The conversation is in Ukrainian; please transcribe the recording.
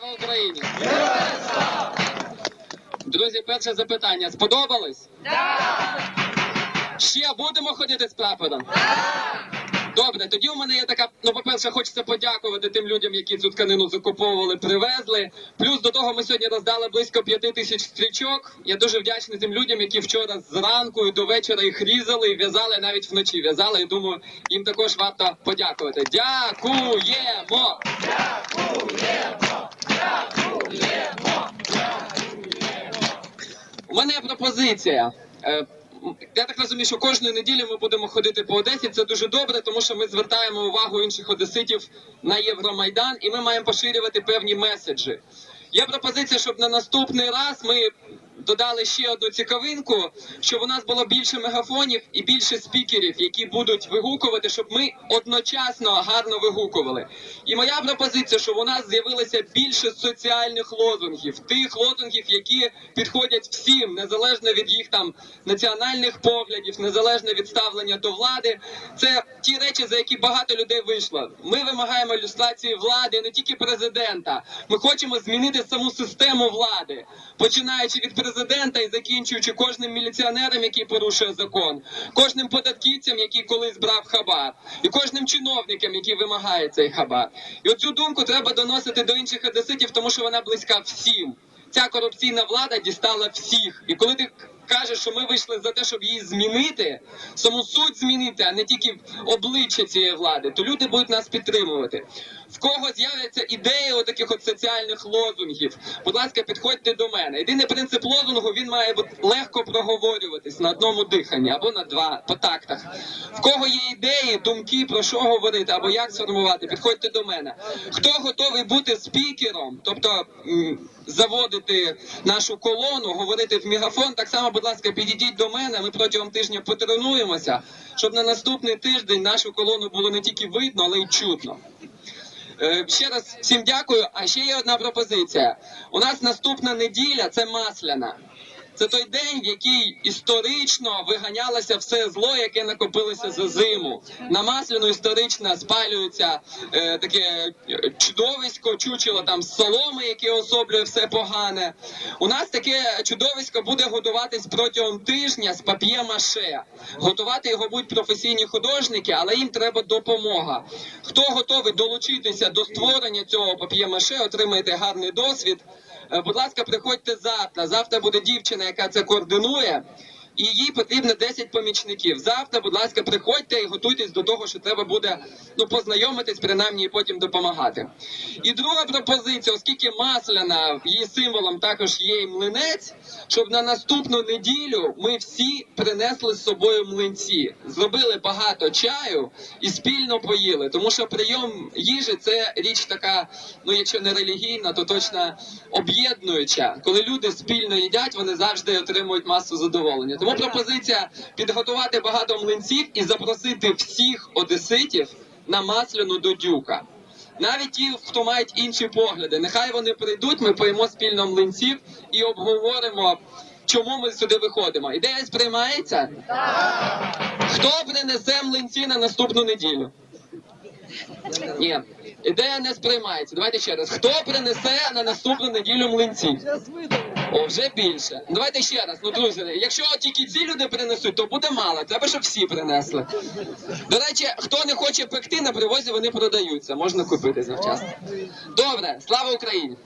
Слава Україні! Друзі, перше запитання. Сподобалось? Ще будемо ходити з прапором? Добре, тоді у мене є така. Ну, по-перше, хочеться подякувати тим людям, які цю тканину закуповували, привезли. Плюс до того ми сьогодні роздали близько п'яти тисяч стрічок. Я дуже вдячний тим людям, які вчора зранку і до вечора їх різали і в'язали навіть вночі. В'язали. І думаю, їм також варто подякувати. Дякуємо! У мене є пропозиція. Е, Я так розумію, що кожної неділі ми будемо ходити по Одесі. Це дуже добре, тому що ми звертаємо увагу інших одеситів на Євромайдан, і ми маємо поширювати певні меседжі. Є пропозиція, щоб на наступний раз ми додали ще одну цікавинку, щоб у нас було більше мегафонів і більше спікерів, які будуть вигукувати, щоб ми одночасно гарно вигукували. І моя пропозиція, щоб у нас з'явилося більше соціальних лозунгів, тих лозунгів, які підходять всім, незалежно від їх там національних поглядів, незалежно від ставлення до влади. Це ті речі, за які багато людей вийшло. Ми вимагаємо ілюстрації влади, не тільки президента. Ми хочемо змінити саму систему влади, починаючи від президента і закінчуючи кожним міліціонером, який порушує закон, кожним податківцям, який колись брав хабар, і кожним чиновником, який вимагає цей хабар. І оцю думку треба доносити до інших одеситів, тому що вона близька всім. Ця корупційна влада дістала всіх. І коли ти кажеш, що ми вийшли за те, щоб її змінити, саму суть змінити, а не тільки обличчя цієї влади, то люди будуть нас підтримувати. В кого з'являться ідеї отаких от соціальних лозунгів, будь ласка, підходьте до мене. Єдиний принцип лозунгу він має легко проговорюватись на одному диханні або на два по тактах. В кого є ідеї, думки про що говорити або як сформувати, підходьте до мене. Хто готовий бути спікером, тобто заводити нашу колону, говорити в мегафон, так само, будь ласка, підійдіть до мене. Ми протягом тижня потренуємося, щоб на наступний тиждень нашу колону було не тільки видно, але й чутно. Е, Ще раз всім дякую. А ще є одна пропозиція. У нас наступна неділя це масляна. Це той день, в який історично виганялося все зло, яке накопилося за зиму. На масляну історично спалюється е, таке е, чудовисько, чучело там з соломи, яке особлює все погане. У нас таке чудовисько буде готуватись протягом тижня з пап'є-маше. Готувати його будуть професійні художники, але їм треба допомога. Хто готовий долучитися до створення цього пап'є-маше, отримаєте гарний досвід. Е, Будь ласка, приходьте завтра. Завтра буде дівчина, visuomenę kad koordinuoja І їй потрібно 10 помічників. Завтра, будь ласка, приходьте і готуйтесь до того, що треба буде ну познайомитись, принаймні і потім допомагати. І друга пропозиція, оскільки масляна її символом також є і млинець, щоб на наступну неділю ми всі принесли з собою млинці, зробили багато чаю і спільно поїли. Тому що прийом їжі це річ така, ну якщо не релігійна, то точно об'єднуюча. Коли люди спільно їдять, вони завжди отримують масу задоволення. Тому пропозиція підготувати багато млинців і запросити всіх одеситів на масляну до дюка. Навіть ті, хто мають інші погляди, нехай вони прийдуть, ми поїмо спільно млинців і обговоримо, чому ми сюди виходимо. Ідея сприймається? Хто принесе млинці на наступну неділю? Ні, ідея не сприймається. Давайте ще раз. Хто принесе на наступну неділю млинці? О, вже більше. Давайте ще раз. Ну, друзі, якщо тільки ці люди принесуть, то буде мало. Треба, щоб всі принесли. До речі, хто не хоче пекти, на привозі вони продаються. Можна купити завчасно. Добре, слава Україні!